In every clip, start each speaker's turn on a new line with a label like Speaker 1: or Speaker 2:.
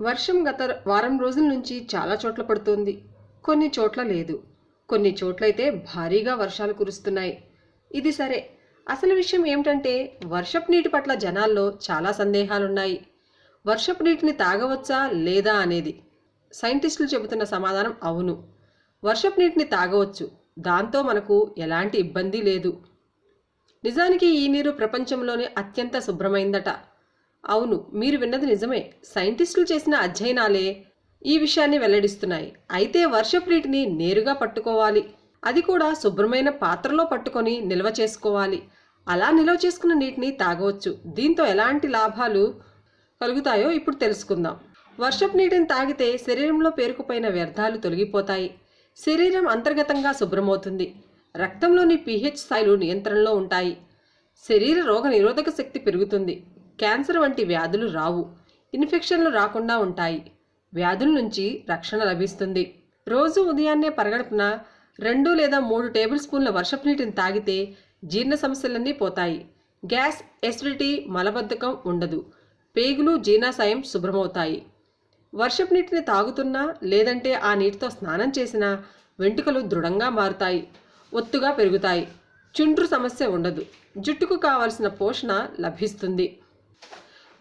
Speaker 1: వర్షం గత వారం రోజుల నుంచి చాలా చోట్ల పడుతోంది. కొన్ని చోట్ల లేదు. కొన్ని చోట్లయితే భారీగా వర్షాలు కురుస్తున్నాయి. ఇది సరే. అసలు విషయం ఏమిటంటే వర్షపు నీటి పట్ల జనాల్లో చాలా సందేహాలున్నాయి. వర్షపు నీటిని తాగవచ్చా లేదా అనేది సైంటిస్టులు చెబుతున్న సమాధానం అవును. వర్షపు నీటిని తాగవచ్చు. దాంతో మనకు ఎలాంటి ఇబ్బంది లేదు. నిజానికి ఈ నీరు ప్రపంచంలోనే అత్యంత శుభ్రమైందట. అవును మీరు విన్నది నిజమే. సైంటిస్టులు చేసిన అధ్యయనాలే ఈ విషయాన్ని వెల్లడిస్తున్నాయి. అయితే వర్షపు నీటిని నేరుగా పట్టుకోవాలి. అది కూడా శుభ్రమైన పాత్రలో పట్టుకొని నిల్వ చేసుకోవాలి. అలా నిల్వ చేసుకున్న నీటిని తాగవచ్చు. దీంతో ఎలాంటి లాభాలు కలుగుతాయో ఇప్పుడు తెలుసుకుందాం. వర్షపు నీటిని తాగితే శరీరంలో పేరుకుపోయిన వ్యర్థాలు తొలగిపోతాయి. శరీరం అంతర్గతంగా శుభ్రమవుతుంది. రక్తంలోని పీహెచ్ స్థాయిలు నియంత్రణలో ఉంటాయి. శరీర రోగ నిరోధక శక్తి పెరుగుతుంది. క్యాన్సర్ వంటి వ్యాధులు రావు. ఇన్ఫెక్షన్లు రాకుండా ఉంటాయి. వ్యాధుల నుంచి రక్షణ లభిస్తుంది. రోజు ఉదయాన్నే పరగడుపున రెండు లేదా మూడు టేబుల్ స్పూన్ల వర్షపు నీటిని తాగితే జీర్ణ సమస్యలన్నీ పోతాయి. గ్యాస్ ఎసిడిటీ మలబద్ధకం ఉండదు. పేగులు జీర్ణాశయం శుభ్రమవుతాయి. వర్షపు నీటిని తాగుతున్నా లేదంటే ఆ నీటితో స్నానం చేసినా వెంట్రుకలు దృఢంగా మారుతాయి. ఒత్తుగా పెరుగుతాయి. చుండ్రు సమస్య ఉండదు. జుట్టుకు కావలసిన పోషణ లభిస్తుంది.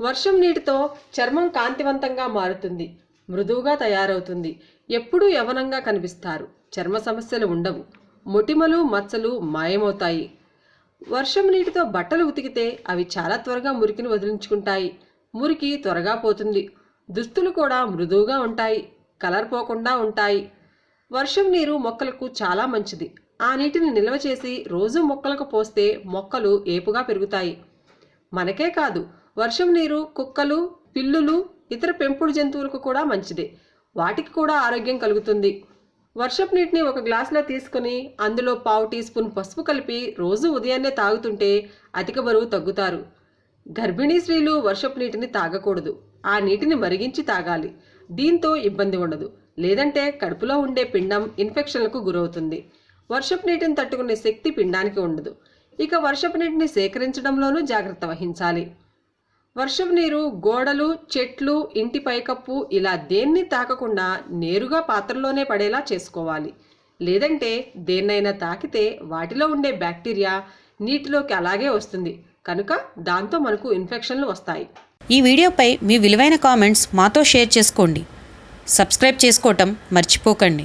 Speaker 1: వర్షం నీటితో చర్మం కాంతివంతంగా మారుతుంది. మృదువుగా తయారవుతుంది. ఎప్పుడూ యవనంగా కనిపిస్తారు. చర్మ సమస్యలు ఉండవు. మొటిమలు మచ్చలు మాయమవుతాయి. వర్షం నీటితో బట్టలు ఉతికితే అవి చాలా త్వరగా మురికిని వదిలించుకుంటాయి. మురికి త్వరగా పోతుంది. దుస్తులు కూడా మృదువుగా ఉంటాయి. కలర్ పోకుండా ఉంటాయి. వర్షం నీరు మొక్కలకు చాలా మంచిది. ఆ నీటిని నిల్వ చేసి రోజు మొక్కలకు పోస్తే మొక్కలు ఏపుగా పెరుగుతాయి. మనకే కాదు వర్షం నీరు కుక్కలు పిల్లులు ఇతర పెంపుడు జంతువులకు కూడా మంచిది. వాటికి కూడా ఆరోగ్యం కలుగుతుంది. వర్షపు నీటిని ఒక గ్లాసులో తీసుకుని అందులో పావు టీ స్పూన్ పసుపు కలిపి రోజు ఉదయాన్నే తాగుతుంటే అధిక బరువు తగ్గుతారు. గర్భిణీ స్త్రీలు వర్షపు నీటిని తాగకూడదు. ఆ నీటిని మరిగించి తాగాలి. దీంతో ఇబ్బంది ఉండదు. లేదంటే కడుపులో ఉండే పిండం ఇన్ఫెక్షన్లకు గురవుతుంది. వర్షపు నీటిని తట్టుకునే శక్తి పిండానికి ఉండదు. ఇక వర్షపు నీటిని సేకరించడంలోనూ జాగ్రత్త వహించాలి. వర్షం నీరు గోడలు చెట్లు ఇంటి పైకప్పు ఇలా దేన్ని తాకకుండా నేరుగా పాత్రలోనే పడేలా చేసుకోవాలి. లేదంటే దేన్నైనా తాకితే వాటిలో ఉండే బ్యాక్టీరియా నీటిలోకి అలాగే వస్తుంది. కనుక దాంతో మనకు ఇన్ఫెక్షన్లు వస్తాయి.
Speaker 2: ఈ వీడియోపై మీ విలువైన కామెంట్స్ మాతో షేర్ చేసుకోండి. సబ్స్క్రైబ్ చేసుకోవటం మర్చిపోకండి.